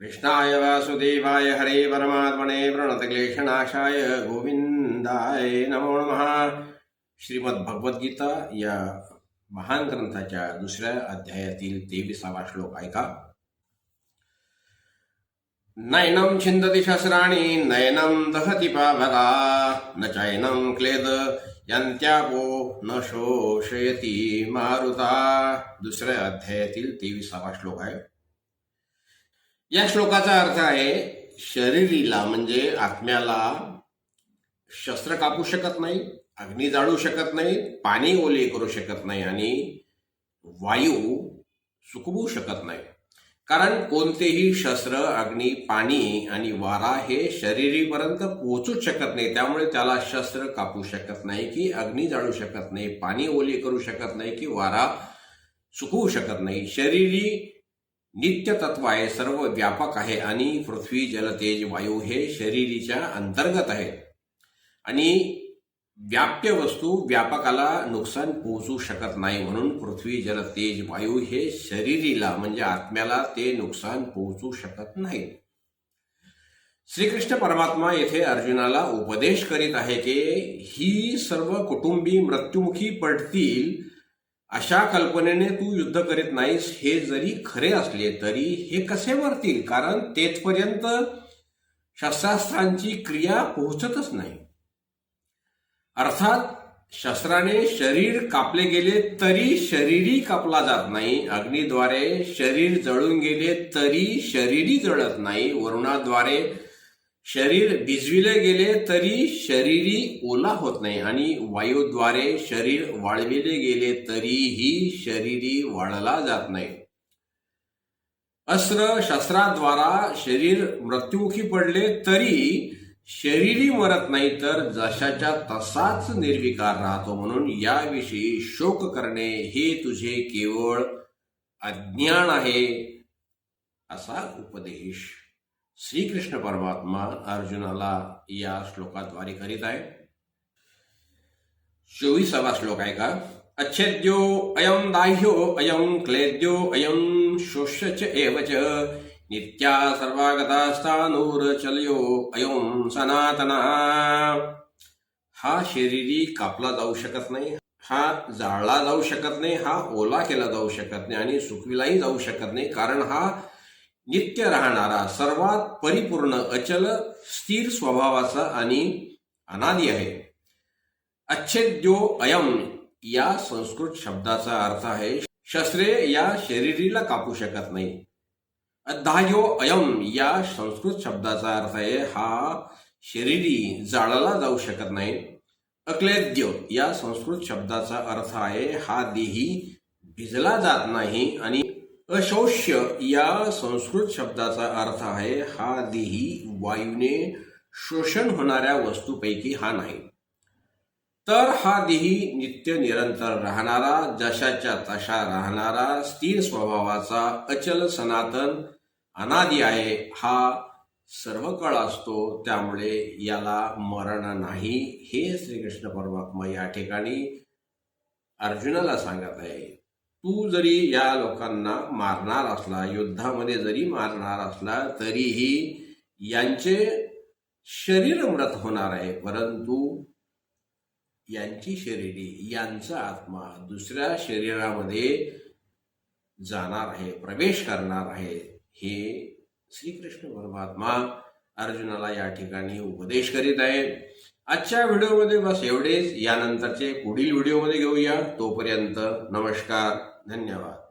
कृष्णाय वासुदेवाय हरे परमात्मने प्रणतक्लेशनाशाय गोविंदाय नमो नमः. श्रीमद्भगवद्गीता या महान ग्रंथाच्या दुसऱ्या अध्यायातील तेविसावा श्लोक ऐका. नैनम छिंदती शस्त्राणी नयनं दहति पावका न चैनम क्लेद यंत्यापो न शोषयती मारुता. दुसऱ्या अध्यायातील तेविसावा श्लोक आहे. या श्लोकाचा अर्थ आहे शरीरीला म्हणजे आत्म्याला शस्त्र कापू शकत नाही अग्नी जाळू शकत नाही पाणी ओले करू शकत नाही आणि वायू सुकवू शकत नाही. कारण कोणतेही शस्त्र अग्नी पाणी आणि वारा हे शरीरीपर्यंत पोहोचूच शकत नाही. त्यामुळे त्याला शस्त्र कापू शकत नाही की अग्नी जाळू शकत नाही पाणी ओले करू शकत नाही की वारा सुकवू शकत नाही. शरीरी नित्य तत्व आहे सर्व व्यापक आहे आणि पृथ्वी जल तेज वायू हे शरीरीच्या अंतर्गत आहे आणि व्याप्य वस्तू व्यापकाला नुकसान पोहोचू शकत नाही म्हणून पृथ्वी जल तेज वायू हे शरीरीला म्हणजे आत्म्याला ते नुकसान पोहोचू शकत नाही. श्रीकृष्ण परमात्मा येथे अर्जुनाला उपदेश करीत आहे की ही सर्व कुटुंबी मृत्युमुखी पडतील अशा कल्पनेने तू युद्ध करीत नाहीस हे जरी खरे असले तरी हे कसे मरतील? कारण तेथपर्यंत शस्त्रास्त्रांची क्रिया पोहोचतच नाही. अर्थात शस्त्राने शरीर कापले गेले तरी शरीरही कापला जात नाही. अग्नीद्वारे शरीर जळून गेले तरी शरीरही जळत नाही. वरुणाद्वारे शरीर भिजविले गेले तरी शरीरी ओला होत नाही आणि वायूद्वारे शरीर वाळविले गेले तरीही शरीरी वाळला जात नाही. अस्त्र शस्त्राद्वारा शरीर मृत्युमुखी पडले तरी शरीरी मरत नाही तर जशाच्या तसाच निर्विकार राहतो म्हणून याविषयी शोक करणे हे तुझे केवळ अज्ञान आहे असा उपदेश. श्रीकृष्ण परमात्मा अर्जुनाला या श्लोकाद्वारे करीत आहे. चोवीसावा श्लोक आहे का? अच्छेद्यो अयम दाह्यो अयम क्लेद्यो अयम शोष्यच एव च। नित्या सर्वागतास्तानूर चलयो अयम सनातना। हा शरीरी कापला जाऊ शकत नाही हा जाळला जाऊ शकत नाही हा ओला केला जाऊ शकत नाही आणि सुकविलाही जाऊ शकत नाही कारण हा नित्य राहणारा सर्वात परिपूर्ण अचल स्थिर स्वभावाचा आणि अनादी आहे. अच्छेद्यो अयम या संस्कृत शब्दाचा अर्थ आहे शस्त्रे या शरीरीला कापू शकत नाही. अध्यायो अयम या संस्कृत शब्दाचा अर्थ आहे हा शरीरी जाळला जाऊ शकत नाही. अक्लेद्य या संस्कृत शब्दाचा अर्थ आहे हा देही भिजला जात नाही आणि अशौष्य या संस्कृत शब्दाचा अर्थ आहे हा देही वायूने शोषण होणाऱ्या वस्तूपैकी हा नाही. तर हा देही नित्य निरंतर राहणारा जशाच्या तशा राहणारा स्थिर स्वभावाचा अचल सनातन अनादी आहे हा सर्व काळ असतो त्यामुळे याला मरण नाही हे श्रीकृष्ण परमात्मा या ठिकाणी अर्जुनाला सांगत आहे. तू जरी या लोकांना मारणार असला युद्धामध्ये जरी मारणार असला तरीही यांचे शरीर मृत होणार आहे. परंतु यांची शरीरी यांचा आत्मा दुसऱ्या शरीरामध्ये जाणार आहे प्रवेश करणार आहे. हे श्रीकृष्ण परमात्मा अर्जुनाला या ठिकाणी उपदेश करीत आहे आजच्या व्हिडिओमध्ये बस एवढेच. यानंतरचे पुढील व्हिडिओमध्ये घेऊया. तोपर्यंत नमस्कार. धन्यवाद.